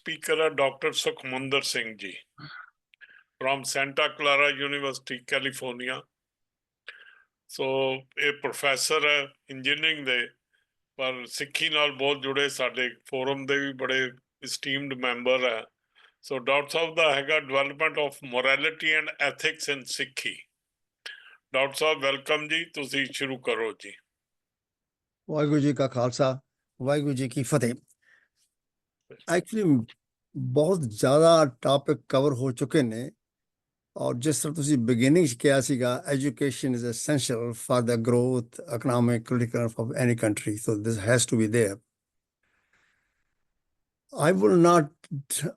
Speaker ਹੈ doctor Sukhmandar Singh ji, from Santa Clara university California so ਇਹ professor ਹੈ engineering ਦੇ, ਪਰ ਸਿੱਖੀ ਨਾਲ ਬਹੁਤ ਜੁੜੇ ਸਾਡੇ ਫੋਰਮ ਦੇ ਵੀ ਬੜੇ ਇਸਟੀਮਡ ਮੈਂਬਰ ਹੈ। ਸੋ ਡਾਕਟਰ ਸਾਹਿਬ ਦਾ ਹੈਗਾ development of morality and ethics in Sikhi. Doctor Sahib welcome ਜੀ, ਤੁਸੀਂ ਸ਼ੁਰੂ ਕਰੋ ਜੀ। ਵਾਹਿਗੁਰੂ ਜੀ ਕਾ ਖਾਲਸਾ, ਵਾਹਿਗੁਰੂ ਜੀ ਕੀ ਫਤਿਹ। ਐਕਚੁਅਲੀ ਬਹੁਤ ਜ਼ਿਆਦਾ ਟਾਪਿਕ ਕਵਰ ਹੋ ਚੁੱਕੇ ਨੇ ਔਰ ਜਿਸ ਤਰ੍ਹਾਂ ਤੁਸੀਂ ਬਿਗਿਨਿੰਗ ਚ ਕਿਹਾ ਸੀਗਾ education is essential for the growth economic political of any country so this has to be there I will not,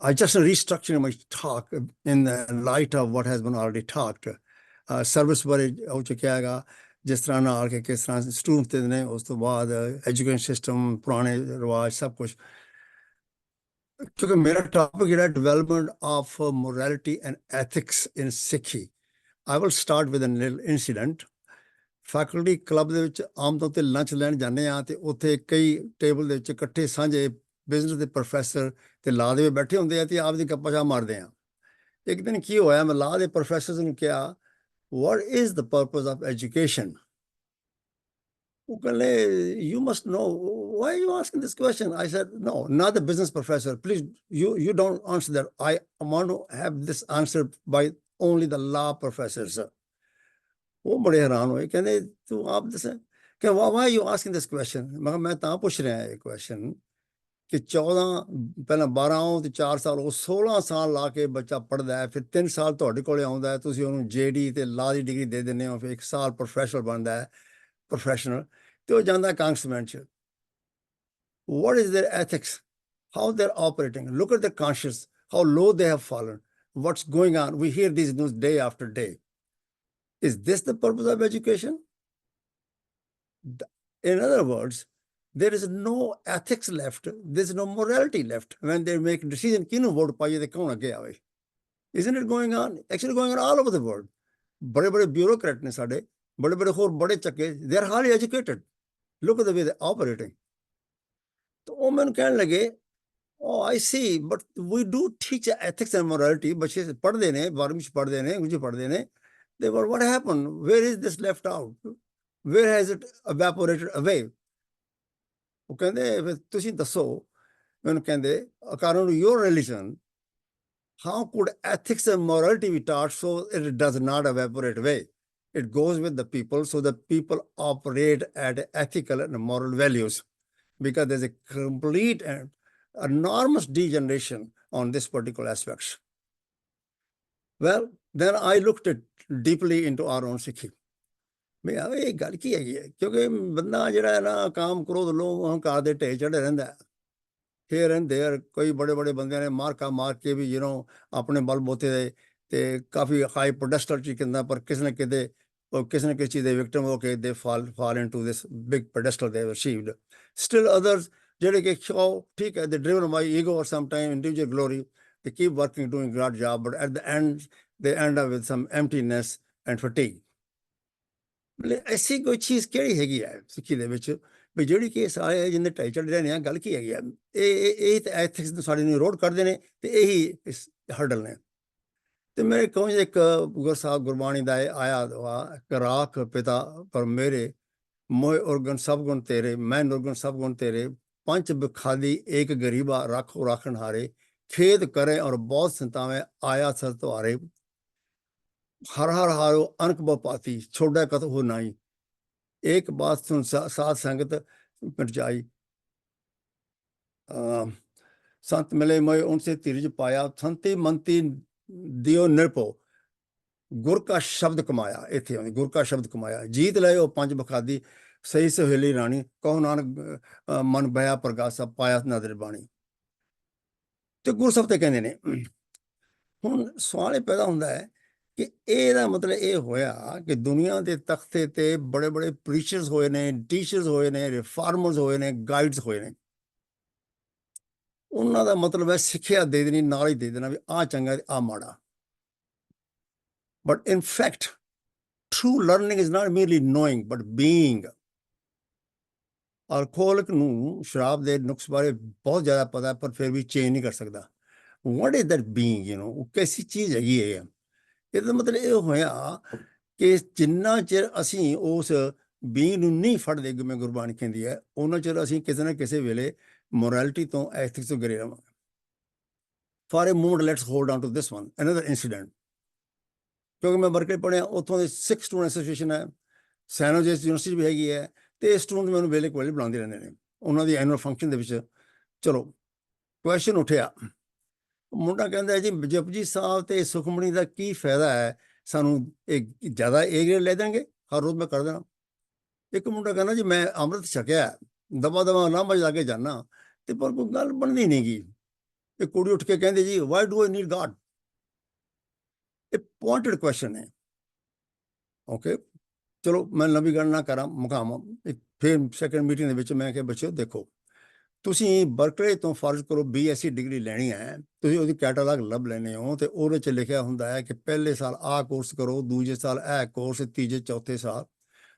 I just restructuring my talk in the light of what has been already talked. Uh, service ਬਾਰੇ ਹੋ ਚੁੱਕਿਆ ਹੈਗਾ ਜਿਸ ਤਰ੍ਹਾਂ ਨਾਲ ਕਿ ਕਿਸ ਤਰ੍ਹਾਂ ਸਟੂਡੈਂਟ ਦੇ ਨੇ ਉਸ ਤੋਂ ਬਾਅਦ ਐਜੂਕੇਸ਼ਨ ਸਿਸਟਮ ਪੁਰਾਣੇ ਰਿਵਾਜ ਸਭ ਕੁਝ ਕਿਉਂਕਿ ਮੇਰਾ ਟਾਪਿਕ ਜਿਹੜਾ development of morality and ethics in Sikhi I will start with an little incident faculty club ਦੇ ਵਿੱਚ ਆਮ ਤੌਰ ਤੇ ਲੰਚ ਲੈਣ ਜਾਂਦੇ ਆ ਤੇ ਉੱਥੇ ਕਈ ਟੇਬਲ ਦੇ ਵਿੱਚ ਇਕੱਠੇ ਸਾਂਝੇ ਬਿਜ਼ਨਸ ਦੇ ਪ੍ਰੋਫੈਸਰ ਤੇ ਲਾ ਦੇ ਬੈਠੇ ਹੁੰਦੇ ਆ ਤੇ ਆਪ ਦੀ ਗੱਪਾਂ ਸ਼ਾਹ ਮਾਰਦੇ ਆ ਇੱਕ ਦਿਨ ਕੀ ਹੋਇਆ, ਮੈਂ ਲਾ ਦੇ ਪ੍ਰੋਫੈਸਰ ਨੂੰ ਕਿਹਾ, what is the purpose of education ਉਹ ਕਹਿੰਦੇ you must know why are you asking this question i said no not the business professor please you you don't answer that i want to have this answered by only the law professors ਉਹ ਬੜੇ ਹੈਰਾਨ ਹੋਏ ਕਹਿੰਦੇ ਤੂੰ ਆਪ ਦੱਸ ਕਿ why why are you asking this question ਮੈਂ ਕਿਹਾ ਮੈਂ ਤਾਂ ਪੁੱਛ ਰਿਹਾ ਇਹ question ਕਿ 14 ਪਹਿਲਾਂ 12 ਆਉਂ ਤੇ 4 ਸਾਲ ਉਹ 16 ਸਾਲ ਲਾ ਕੇ ਬੱਚਾ ਪੜਦਾ ਹੈ ਫਿਰ 3 ਸਾਲ ਤੁਹਾਡੇ ਕੋਲੇ ਆਉਂਦਾ ਹੈ ਤੁਸੀਂ ਉਹਨੂੰ ਜੀਡੀ ਤੇ ਲਾ ਦੀ ਡਿਗਰੀ ਦੇ ਦਿੰਦੇ ਹੋ ਫਿਰ 1 ਸਾਲ ਪ੍ਰੋਫੈਸ਼ਨਲ ਬਣਦਾ ਹੈ ਪ੍ਰੋਫੈਸ਼ਨਲ ਤੇ ਉਹ ਜਾਂਦਾ ਕਾਂਗਸਮੈਂਟ ਚ What is their ethics? How they're operating? Look at their conscience, how low they have fallen. What's going on? We hear these news day after day. Is this the purpose of education? In other words, there is no ethics left. There's no morality left when they make decision. Kino vote the kona gaya. Isn't it going on? Actually going on all over the world. Very very bureaucratic they are highly educated. Look at the way they're operating. ਮੈਨੂੰ ਕਹਿਣ ਲੱਗੇ oh i see but we do teach ethics and morality ਬੱਚੇ ਪੜ੍ਹਦੇ ਨੇ 12ਵੀਂ ਚ ਪੜ੍ਹਦੇ ਨੇ ਕੁਝ ਪੜ੍ਹਦੇ ਨੇ they were what happened where is this left out where has it evaporated away ਉਹ ਕਹਿੰਦੇ ਫਿਰ ਤੁਸੀਂ ਦੱਸੋ ਮੈਨੂੰ ਕਹਿੰਦੇ according to your religion how could ethics and morality be taught so it does not evaporate away it goes with the people so the people operate at ethical and moral values because there's a complete and enormous degeneration on this particular aspects well then i looked at deeply into our own sikhi ਮੈਂ ਆ ਇਹ ਗੱਲ ਕੀ ਹੈਗੀ ਹੈ ਕਿਉਂਕਿ ਬੰਦਾ ਜਿਹੜਾ ਹੈ ਨਾ ਕਾਮ ਕ੍ਰੋਧ ਲੋਭ ਹੰਕਾਰ ਦੇ ਢੇ ਚੜੇ ਰਹਿੰਦਾ ਹੈ here and there ਕੋਈ ਬੜੇ ਬੜੇ ਬੰਦਿਆਂ ਨੇ ਮਾਰਕਾ ਮਾਰ ਕੇ ਵੀ ਯੂ نو ਆਪਣੇ ਬਲਬੋਤੇ ਦੇ ਤੇ ਕਾਫੀ ਹਾਈ ਪੋਡੈਸਟਲ ਚ ਕਹਿੰਦਾ ਪਰ ਕਿਸੇ ਨਾ ਕਿਤੇ ਉਹ ਕਿਸੇ ਨਾ ਕਿਸੇ ਚੀਜ਼ ਦੇ ਵਿਕਟਮ ਹੋ ਕੇ they fall fall into this big pedestal they achieved still others ਜਿਹੜੇ ਕਿ ਸ਼ੋ ਠੀਕ ਹੈ they driven by ego or some time individual glory they keep working, doing great job, but at the end, they end up with some emptiness and fatigue. ਮਤਲਬ ਐਸੀ ਕੋਈ ਚੀਜ਼ ਕਿਹੜੀ ਹੈਗੀ ਹੈ ਸਿੱਖੀ ਦੇ ਵਿੱਚ? ਵੀ ਜਿਹੜੀ ਕਿ ਸਾਰੇ ਜਿੰਨੇ ਢਾਈ ਚੜ ਰਹੇ ਨੇ ਆ, ਗੱਲ ਕੀ ਹੈਗੀ ਆ? ਇਹ ਇਹ ਤਾਂ ਐਥਿਕਸ ਨੂੰ ਸਾਡੇ ਨੂੰ ਰੋਡ ਕਰਦੇ ਨੇ ਤੇ ਇਹੀ ਇਸ ਹਰਡਲ ਨੇ। ਤੇ ਮੇਰੇ ਕੋਲ ਇੱਕ ਗੁਰ ਗੁਰਬਾਣੀ ਦਾ ਆਇਆ ਵਾ ਰਾਖ ਪਿਤਾ ਪਰ ਮੇਰੇ ਮੋਹ ਔਰਗਨ ਸਭ ਗੁਣ ਤੇਰੇ, ਮੈਂ ਔਰਗਨ ਸਭ ਗੁਣ ਤੇਰੇ, ਪੰਜ ਬਖਾਲੀ ਇੱਕ ਗਰੀਬਾ ਰੱਖੋ ਰੱਖਣ ਹਾਰੇ ਖੇਦ ਕਰੇ ਔਰ ਬਹੁਤ ਸੰਤਾਵੇਂ ਆਇਆ ਸਰ ਤੁਹਾਰੇ ਹਰ ਹਰ ਹਾਰੋ ਅਨਕ ਬਪਾਤੀ ਛੋੜਾ ਕਤ ਹੋ ਨਾਈ ਇੱਕ ਬਾਤ ਸੁਣ ਸਾਧ ਸੰਗਤ ਮਿਟ ਜਾਈ। ਸੰਤ ਮਿਲੇ ਮੈਂ ਉਨਸੇ ਤਿਰਜ ਪਾਇਆ, ਸੰਤੇ ਮੰਤੀ ਦਿਓ ਨਿਰਪੋ ਗੁਰ ਕਾ ਸ਼ਬਦ ਕਮਾਇਆ, ਇੱਥੇ ਆਉਂਦੀ, ਗੁਰ ਕਾ ਸ਼ਬਦ ਕਮਾਇਆ। ਜੀਤ ਲਇਓ ਪੰਜ ਬਖਾਦੀ, ਸਹੀ ਸਹੇਲੀ ਰਾਣੀ, ਕਹੋ ਨਾਨਕ ਮਨ ਬਿਆ ਪ੍ਰਗਾਸਾ, ਪਾਇਆ ਨਦਰ ਬਾਣੀ। ਤੇ ਗੁਰ ਸਾਹਿਬ ਤੇ ਕਹਿੰਦੇ ਨੇ, ਹੁਣ ਸਵਾਲ ਇਹ ਪੈਦਾ ਹੁੰਦਾ ਹੈ ਕਿ ਇਹਦਾ ਮਤਲਬ ਇਹ ਹੋਇਆ ਕਿ ਦੁਨੀਆ ਦੇ ਤਖਤੇ ਤੇ ਬੜੇ ਬੜੇ ਪ੍ਰੀਚਰਸ ਹੋਏ ਨੇ ਟੀਚਰਸ ਹੋਏ ਨੇ ਰਿਫਾਰਮਰਸ ਹੋਏ ਨੇ ਗਾਈਡਸ ਹੋਏ ਨੇ। ਉਹਨਾਂ ਦਾ ਮਤਲਬ ਹੈ ਸਿੱਖਿਆ ਦੇ ਦੇਣੀ, ਨਾਲ ਹੀ ਦੇ ਦੇਣਾ ਵੀ ਆ ਚੰਗਾ ਤੇ ਆ ਮਾੜਾ। But in fact true learning is not merely knowing but being alcoholic ਨੂੰ ਸ਼ਰਾਬ ਦੇ ਨੁਕਸ ਬਾਰੇ ਬਹੁਤ ਜ਼ਿਆਦਾ ਪਤਾ ਪਰ ਫਿਰ ਵੀ ਚੇਂਜ ਨਹੀਂ ਕਰ ਸਕਦਾ। What is that being you know ਉਹ ਕੈਸੀ ਚੀਜ਼ ਹੈਗੀ ਹੈ ਇਹਦਾ ਮਤਲਬ ਇਹ ਹੋਇਆ ਕਿ ਜਿੰਨਾ ਚਿਰ ਅਸੀਂ ਉਸ ਬੀਇੰਗ ਨੂੰ ਨਹੀਂ ਫੜਦੇ, ਜਿਵੇਂ ਗੁਰਬਾਣੀ ਕਹਿੰਦੀ ਹੈ, ਉਹਨਾਂ ਚਿਰ ਅਸੀਂ ਕਿਸੇ ਨਾ ਕਿਸੇ ਵੇਲੇ ਮੋਰੈਲਿਟੀ ਤੋਂ ਐਥਿਕਸ ਤੋਂ ਗਿਰੇ ਰਵਾਂਗੇ for a moment let's hold on to this one another incident ਕਿਉਂਕਿ ਮੈਂ ਬਰਕਲੇ ਪੜਿਆ ਉੱਥੋਂ ਦੇ ਸਿੱਖ ਸਟੂਡੈਂਟ ਐਸੋਸੀਏਸ਼ਨ ਹੈ ਸੈਨੋਜੇਸ ਯੂਨੀਵਰਸਿਟੀ ਵੀ ਹੈਗੀ ਹੈ ਤੇ ਸਟੂਡੈਂਟ ਮੈਨੂੰ ਵੇਲੇ ਕੋਲੇ ਬੁਲਾਉਂਦੇ ਰਹਿੰਦੇ ਨੇ ਉਹਨਾਂ ਦੀ ਐਨੂਅਲ ਫੰਕਸ਼ਨ ਦੇ ਵਿੱਚ ਚਲੋ ਕੁਐਸਚਨ ਉੱਠਿਆ ਮੁੰਡਾ ਕਹਿੰਦਾ ਜੀ ਜਪਜੀ ਸਾਹਿਬ ਤੇ ਸੁਖਮਣੀ ਦਾ ਕੀ ਫਾਇਦਾ ਹੈ ਸਾਨੂੰ ਇਹ ਜ਼ਿਆਦਾ ਏ ਗ੍ਰੇਡ ਲੈ ਦੇਣਗੇ ਹਰ ਰੋਜ਼ ਮੈਂ ਕਰ ਦੇਣਾ ਇੱਕ ਮੁੰਡਾ ਕਹਿੰਦਾ ਜੀ ਮੈਂ ਅੰਮ੍ਰਿਤ ਛਕਿਆ ਦਵਾ ਦਵਾ ਲਾਂਭਾ ਜਾ ਕੇ ਜਾਣਾ ਤੇ ਪਰ ਕੋਈ ਗੱਲ ਬਣਦੀ ਨਹੀਂ ਗੀ। ਇਹ ਕੁੜੀ ਉੱਠ ਕੇ ਕਹਿੰਦੀ ਜੀ why do I need God ਇਹ ਪੁਆਇੰਟਡ ਕੁਐਸਚਨ ਹੈ। ਓਕੇ ਚਲੋ ਮੈਂ ਲੰਬੀ ਗੱਲ ਨਾ ਕਰਾਂ, ਮੁਕਾਮ ਇੱਕ ਫਿਰ ਸੈਕੰਡ ਮੀਟਿੰਗ ਦੇ ਵਿੱਚ ਮੈਂ ਕਿਹਾ, ਬੱਚਿਓ, ਦੇਖੋ, ਤੁਸੀਂ ਬਰਕਲੇ ਤੋਂ ਫਰਜ਼ ਕਰੋ ਬੀਐਸਸੀ ਡਿਗਰੀ ਲੈਣੀ ਹੈ, ਤੁਸੀਂ ਉਹਦੀ ਕੈਟਾਲੌਗ ਲੱਭ ਲੈਣੇ ਹੋ ਤੇ ਉਹਦੇ ਚ ਲਿਖਿਆ ਹੁੰਦਾ ਹੈ ਕਿ ਪਹਿਲੇ ਸਾਲ ਆਹ ਕੋਰਸ ਕਰੋ, ਦੂਜੇ ਸਾਲ ਇਹ ਕੋਰਸ ਤੀਜੇ, ਚੌਥੇ ਸਾਲ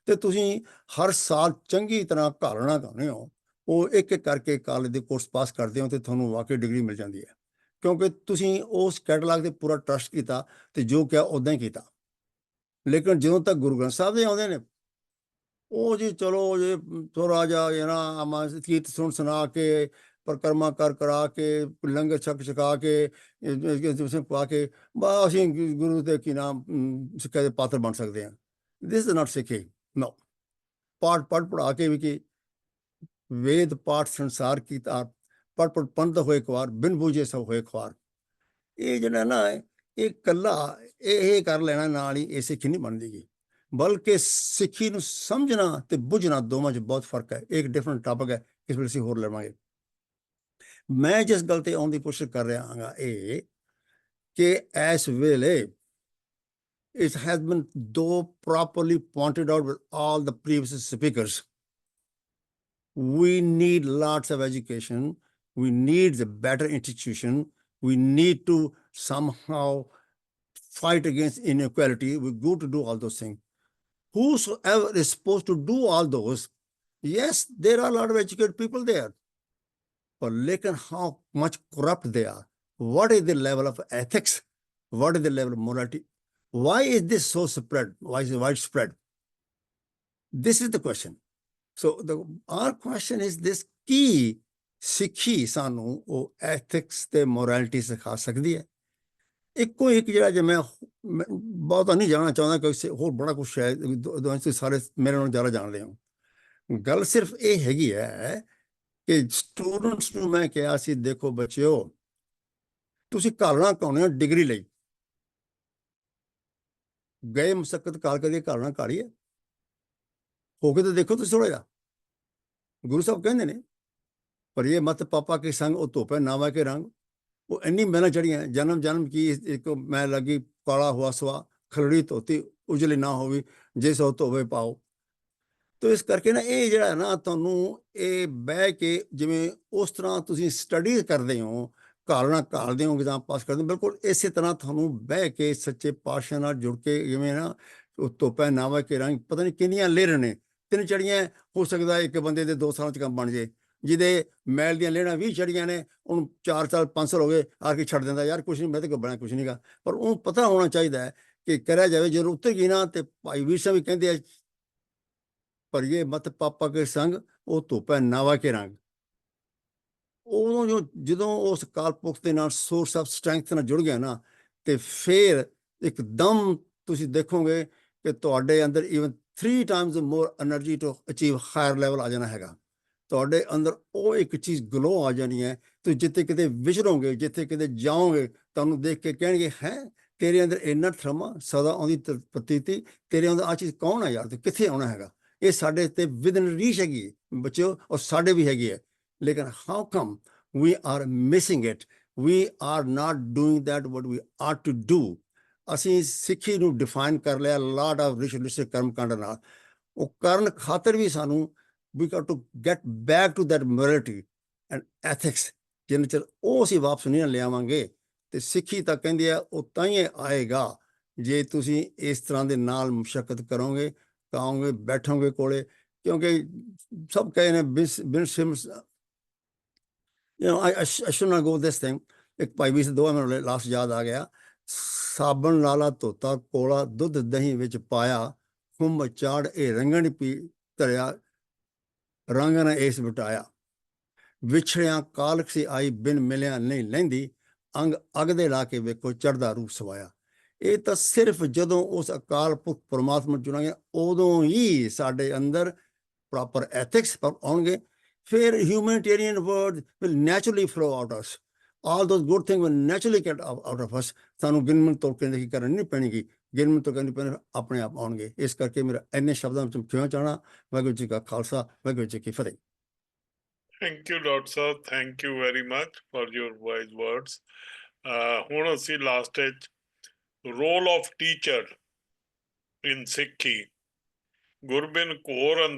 ਤੇ ਤੁਸੀਂ ਹਰ ਸਾਲ ਚੰਗੀ ਤਰ੍ਹਾਂ ਘਾਲਣਾ ਕਰਨੇ ਹੋ। ਉਹ ਇੱਕ ਇੱਕ ਕਰਕੇ ਕਾਲਜ ਦੇ ਕੋਰਸ ਪਾਸ ਕਰਦੇ ਹੋ ਤੇ ਤੁਹਾਨੂੰ ਵਾਕਈ ਡਿਗਰੀ ਮਿਲ ਜਾਂਦੀ ਹੈ। ਕਿਉਂਕਿ ਤੁਸੀਂ ਉਸ ਕੈਟਲਾਗ ਤੇ ਪੂਰਾ ਟਰਸਟ ਕੀਤਾ ਤੇ ਜੋ ਕਿਹਾ ਉਦਾਂ ਹੀ ਕੀਤਾ। ਲੇਕਿਨ ਜਦੋਂ ਤੱਕ ਗੁਰੂ ਗ੍ਰੰਥ ਸਾਹਿਬ ਦੇ ਆਉਂਦੇ ਨੇ, ਉਹ ਜੀ ਚਲੋ ਜੇ ਥੋੜਾ ਜਿਹਾ ਇਹ ਨਾ ਆਮਾ ਕੀਰਤ ਸੁਣ ਸੁਣਾ ਕੇ, ਪਰਕਰਮਾ ਕਰ ਕਰਾ ਕੇ, ਲੰਗਰ ਛਕ ਛਕਾ ਕੇ ਤੁਸੀਂ ਪਾ ਕੇ ਬਾ ਅਸੀਂ ਗੁਰੂ ਦੇ ਕੀ ਨਾਮ ਸਿੱਖਿਆ ਦੇ ਪਾਤਰ ਬਣ ਸਕਦੇ ਹਾਂ। ਦਿਸ ਇਜ਼ ਨਾਟ ਸਿੱਖੇ ਨੋ ਪਾਠ ਪੜ ਪੜਾ ਕੇ ਵੀ ਕਿ ਵੇਦ ਪਾਠ ਸੰਸਾਰ ਕੀ ਤਾਰ ਪੜ ਪੜ ਪੰਧ ਹੋਏ ਖਵਾਰ ਬਿਨ ਬੂਝੇ ਸਭ ਹੋਏ ਖਵਾਰ ਇਹ ਜਿਹੜਾ ਨਾ ਇਹ ਕੱਲਾ ਇਹ ਕਰ ਲੈਣਾ ਨਾਲ ਹੀ ਇਹ ਸਿੱਖੀ ਨਹੀਂ ਬਣਦੀ ਗੀ ਬਲਕਿ ਸਿੱਖੀ ਨੂੰ ਸਮਝਣਾ ਤੇ ਬੁੱਝਣਾ ਦੋਵਾਂ 'ਚ ਬਹੁਤ ਫ਼ਰਕ ਹੈ ਇਹ ਇੱਕ ਡਿਫਰੈਂਟ ਟਾਪਿਕ ਹੈ ਇਸ ਵੇਲੇ ਅਸੀਂ ਹੋਰ ਲਵਾਂਗੇ ਮੈਂ ਜਿਸ ਗੱਲ ਤੇ ਆਉਣ ਦੀ ਕੋਸ਼ਿਸ਼ ਕਰ ਰਿਹਾ ਹਾਂਗਾ ਇਹ ਕਿ ਇਸ ਵੇਲੇ it has been though properly pointed out with all the previous speakers we need lots of education. We need a better institution. We need to somehow fight against inequality. We go to do all those things. Whosoever is supposed to do all those yes there are a lot of educated people there. But look at how much corrupt they are. What is the level of ethics? What is the level of morality? Why is this so spread? Why is it widespread? This is the question so the, our question is this, ਕੀ ਸਿੱਖੀ ਸਾਨੂੰ ਉਹ ethics ਤੇ morality ਸਿਖਾ ਸਕਦੀ ਹੈ? ਇੱਕੋ ਇੱਕ ਜਿਹੜਾ ਜੇ ਮੈਂ ਬਹੁਤਾ ਨਹੀਂ ਜਾਣਨਾ ਚਾਹੁੰਦਾ ਕਿ ਹੋਰ ਬੜਾ ਕੁਝ ਹੈ ਦੋ- ਤੁਸੀਂ ਸਾਰੇ ਮੇਰੇ ਨਾਲ ਜ਼ਿਆਦਾ ਜਾਣਦੇ ਹੋ। ਗੱਲ ਸਿਰਫ ਇਹ ਹੈਗੀ ਹੈ ਕਿ ਸਟੂਡੈਂਟਸ ਨੂੰ ਮੈਂ ਕਿਹਾ ਸੀ, ਦੇਖੋ ਬੱਚਿਓ, ਤੁਸੀਂ ਘਾਲਣਾ ਕਾਉਣੇ ਹੋ ਡਿਗਰੀ ਲਈ। ਗਏ ਮੁਸਕਤ ਕਾਲ ਕਰੀਏ ਘਾਲਣਾ ਕਾਲੀਏ ਹੋ। ਕੇ ਤਾਂ ਦੇਖੋ ਤੁਸੀਂ ਥੋੜਾ ਜਿਹਾ। ਗੁਰੂ ਸਾਹਿਬ ਕਹਿੰਦੇ ਨੇ, ਪਰ ਇਹ ਮਤ ਪਾਪਾ ਕੇ ਸੰਗ ਉਹ ਧੋਪੇ ਨਾਵਾ ਕੇ ਰੰਗ। ਉਹ ਇੰਨੀ ਮਿਹਨਤ ਚੜੀਆਂ ਜਨਮ ਜਨਮ ਕੀ ਇੱਕ ਮੈਂ ਲੱਗੀ ਕਾਲਾ ਹੁਆ ਸਵਾ ਖਲੜੀ ਧੋਤੀ, ਉਜਲੀ ਨਾ ਹੋਵੇ ਜੇ ਸੋ ਧੋਵੇ ਪਾਓ। ਤੋ ਇਸ ਕਰਕੇ ਨਾ ਇਹ ਜਿਹੜਾ ਨਾ ਤੁਹਾਨੂੰ ਇਹ ਬਹਿ ਕੇ ਜਿਵੇਂ ਉਸ ਤਰ੍ਹਾਂ ਤੁਸੀਂ ਸਟੱਡੀ ਕਰਦੇ ਹੋ ਘਾਲਣਾ ਘਾਲਦੇ ਹੋ ਐਗਜ਼ਾਮ ਪਾਸ ਕਰਦੇ ਹੋ, ਬਿਲਕੁਲ ਇਸੇ ਤਰ੍ਹਾਂ ਤੁਹਾਨੂੰ ਬਹਿ ਕੇ ਸੱਚੇ ਪਾਤਸ਼ਾਹ ਨਾਲ ਜੁੜ ਕੇ ਜਿਵੇਂ ਨਾ, ਉਹ ਧੋਪੇ ਨਾਵਾ ਕੇ ਰੰਗ, ਪਤਾ ਨਹੀਂ ਕਿੰਨੀਆਂ ਲੇਰ ਨੇ। ਤਿੰਨ ਚੜੀਆਂ ਹੋ ਸਕਦਾ ਇੱਕ ਬੰਦੇ ਦੇ ਦੋ ਸਾਲਾਂ ਚ ਕੰਮ ਬਣ ਜੇ। ਜਿਹਦੇ ਮੈਲ ਦੀਆਂ ਲੇਣਾ 20 ਚੜੀਆਂ ਨੇ, ਉਹਨੂੰ 4 ਸਾਲ 5 ਸਾਲ ਹੋ ਗਏ ਆ ਕੇ ਛੱਡ ਦਿੰਦਾ, ਯਾਰ ਕੁਛ ਨਹੀਂ, ਮੈਂ ਤਾਂ ਬਣਾ ਕੁਛ ਨਹੀਂਗਾ। ਪਰ ਉਹਨੂੰ ਪਤਾ ਹੋਣਾ ਚਾਹੀਦਾ ਹੈ ਕਿ ਕਰਿਆ ਜਾਵੇ, ਜਦੋਂ ਉੱਤਰ ਗਈ ਨਾ, ਤੇ ਭਾਈ ਵੀਰ ਸਾਹਿਬ ਵੀ ਕਹਿੰਦੇ ਆ ਪਰ ਇਹ ਮਤ ਪਾਪਾ ਕੇ ਸੰਗ, ਉਹ ਧੋਪਾ ਨਾਵਾ ਕੇ ਰੰਗ। ਉਦੋਂ ਜੋ, ਜਦੋਂ ਉਸ ਕਾਲਪੁਰਖ ਦੇ ਨਾਲ ਸੋਰਸ ਆਫ ਸਟਰੈਂਥ ਨਾਲ ਜੁੜ ਗਿਆ ਨਾ, ਤੇ ਫੇਰ ਇੱਕਦਮ ਤੁਸੀਂ ਦੇਖੋਗੇ ਕਿ ਤੁਹਾਡੇ ਅੰਦਰ even 3 times more energy to achieve higher level ਆ ਜਾਣਾ ਹੈਗਾ ਤੁਹਾਡੇ ਅੰਦਰ ਉਹ ਇੱਕ ਚੀਜ਼ ਗਲੋ ਆ ਜਾਣੀ ਹੈ ਤੁਸੀਂ ਜਿੱਥੇ ਕਿਤੇ ਵਿਚਰੋਗੇ ਜਿੱਥੇ ਕਿਤੇ ਜਾਓਗੇ ਤੁਹਾਨੂੰ ਦੇਖ ਕੇ ਕਹਿਣਗੇ ਹੈ ਤੇਰੇ ਅੰਦਰ ਇੰਨਾ ਥਰਮਾ ਸਦਾ ਆਉਂਦੀ ਪ੍ਰਤੀਤੀ ਤੇਰੇ ਅੰਦਰ ਆ ਚੀਜ਼ ਕੌਣ ਆ ਯਾਰ ਤੂੰ ਕਿੱਥੇ ਆਉਣਾ ਹੈਗਾ ਇਹ ਸਾਡੇ ਤੇ ਵਿਦਨ ਰੀਚ ਹੈਗੀ ਬੱਚਿਓ ਔਰ ਸਾਡੇ ਵੀ ਹੈਗੀ ਹੈ ਲੇਕਿਨ how come we are missing it? We are not doing that what we ought to do. ਅਸੀਂ ਸਿੱਖੀ ਨੂੰ ਡਿਫਾਈਨ ਕਰ ਲਿਆ ਲਾਟ ਆਫ ਰਿਚੁਅਲਿਸਟਿਕ ਕਰਮ ਕਾਂਡ ਨਾਲ। ਉਹ ਕਰਨ ਖਾਤਰ ਵੀ ਸਾਨੂੰ we got to get back to that morality and ethics ਜਿੰਨਾ ਚਿਰ ਉਹ ਅਸੀਂ ਵਾਪਸ ਨਹੀਂ ਲਿਆਵਾਂਗੇ ਤੇ ਸਿੱਖੀ ਤਾਂ ਕਹਿੰਦੀ ਆ ਉਹ ਤਾਂ ਹੀ ਆਏਗਾ ਜੇ ਤੁਸੀਂ ਇਸ ਤਰ੍ਹਾਂ ਦੇ ਨਾਲ ਮੁਸ਼ਕਲ ਕਰੋਗੇ ਕਾਓਗੇ ਬੈਠੋਗੇ ਕੋਲੇ ਕਿਉਂਕਿ ਸਭ ਕਹੇ ਨੇ ਬਿਨ ਬਿਨ ਸਿਮ you know, I, I, sh- I should ਇੱਕ ਭਾਈ ਵੀ ਸੀ ਦੋਵਾਂ ਮੈਨੂੰ ਲਾਸਟ ਯਾਦ ਆ ਗਿਆ। ਸਾਬਣ ਲਾਲਾ ਧੋਤਾ, ਕੋਲਾ ਦੁੱਧ ਦਹੀਂ ਵਿੱਚ ਪਾਇਆ ਹੁੰਮ ਚਾੜ ਇਹ ਰੰਗਣ ਪੀ ਧਰਿਆ, ਰੰਗ ਨੇ ਇਸ ਬਟਾਇਆ ਵਿਛੜਿਆ ਕਾਲਕ ਸੀ ਆਈ, ਬਿਨ ਮਿਲਿਆ ਨਹੀਂ ਲੈਂਦੀ, ਅੰਗ ਅਗ ਦੇ ਲਾ ਕੇ ਵੇਖੋ ਚੜਦਾ ਰੂਪ ਸਵਾਇਆ। ਇਹ ਤਾਂ ਸਿਰਫ ਜਦੋਂ ਉਸ ਅਕਾਲ ਪੁਰਖ ਪਰਮਾਤਮਾ ਚੁਣਾਂਗੇ, ਉਦੋਂ ਹੀ ਸਾਡੇ ਅੰਦਰ ਪ੍ਰੋਪਰ ਐਥਿਕਸ ਆਉਣਗੇ। ਫਿਰ humanitarian word will naturally flow out us all those good things will naturally get out out of us. ਸਾਨੂੰ ਗਿਣਮਣ ਤੋਂ ਕਹਿੰਦੇ ਕੀ ਕਰਨ ਨਹੀਂ ਪੈਣਗੀ। ਗਿਣਮਣ ਤੋਂ ਕਹਿੰਦੇ ਪੈਣ ਆਪਣੇ ਆਪ ਆਉਣਗੇ। ਇਸ ਕਰਕੇ ਮੇਰਾ ਇੰਨੇ ਸ਼ਬਦਾਂ ਵਿੱਚ ਕਿਉਂ ਚਾਹਣਾ? ਵਾਹਿਗੁਰੂ ਜੀ ਕਾ ਖਾਲਸਾ, ਵਾਹਿਗੁਰੂ ਜੀ ਕੀ ਫਤਿਹ। Thank you doctor Sahib thank you very much for your wise words ਹੁਣ ਅਸੀਂ ਲਾਸਟ ਵਿੱਚ ਰੋਲ ਆਫ ਟੀਚਰ ਇਨ ਸਿੱਖੀ ਗੁਰਬਿਨ ਕੌਰ